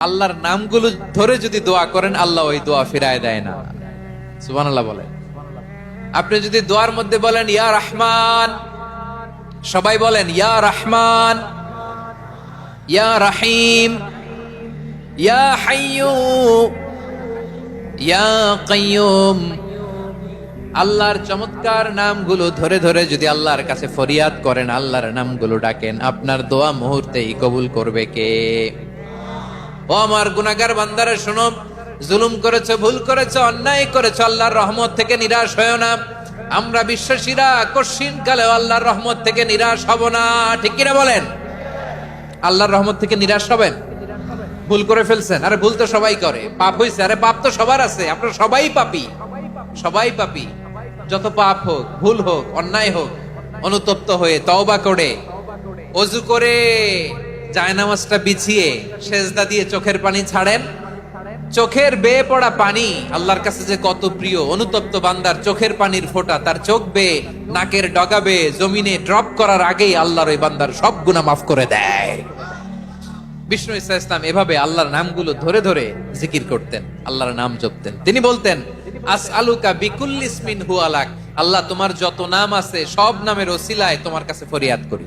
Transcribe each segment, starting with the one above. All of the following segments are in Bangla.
আল্লাহর নামগুলো ধরে যদি দোয়া করেন, আল্লাহ ওই দোয়া ফিরায় দেয় না। সুবহানাল্লাহ বলেন। আপনি যদি দোয়ার মধ্যে বলেন, ইয়া রহমান সবাই বলেন, ইয়া রহমান ইয়া রাহিম ইয়া হাইয়ু ইয়া কাইয়ুম আল্লাহর চমৎকার নামগুলো ধরে ধরে যদি আল্লাহর কাছে ফরিয়াদ করেন, আল্লাহর নামগুলো ডাকেন, আপনার দোয়া মুহূর্তেই কবুল করবে কে? ও আমার গুনাগার বান্দারে শোনো, জুলুম করেছে, ভুল করেছে, অন্যায় করেছে, আল্লাহর রহমত থেকে নিরাশ হয় না। আমরা বিশ্বাসীরা কশিন কালে আল্লাহর রহমত থেকে নিরাশ হব না, ঠিক কিনা বলেন? আল্লাহর রহমত থেকে নিরাশ হবেন? ভুল করে ফেলছেন? আরে ভুল তো সবাই করে। পাপ হয়েছে আরে পাপ তো সবার আছে। আপনারা সবাই পাপি। সবাই পাপি। যত পাপ হোক, ভুল হোক, অন্যায় হোক, অনুতপ্ত হয়ে তওবা করে অজু করে জায়নামাজটা বিছিয়ে সেজদা দিয়ে চোখের পানি ছাড়েন। চোখের বেয়ে পড়া পানি আল্লাহর কাছে যে কত প্রিয়, অনুতপ্ত বান্দার চোখের পানির ফোঁটা, তার চোখ বেয়ে, নাকের ডগাবে জমিনে ড্রপ করার আগেই আল্লাহর ওই বান্দার সব গুনাহ মাফ করে দেয়। বিষ্ণু ইসা ইসলাম এভাবে আল্লাহর নামগুলো ধরে ধরে জিকির করতেন, আল্লাহর নাম জপতেন। তিনি বলতেন আস আলুকা বিকুল্লিসমিন হু আলাক আল্লাহ, তোমার যত নাম আছে, সব নামের ওসিলায় তোমার কাছে ফরিয়াদ করি।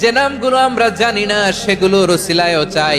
যে নামগুলো আমরা জানি না সেগুলো রসিলায়ও চাই।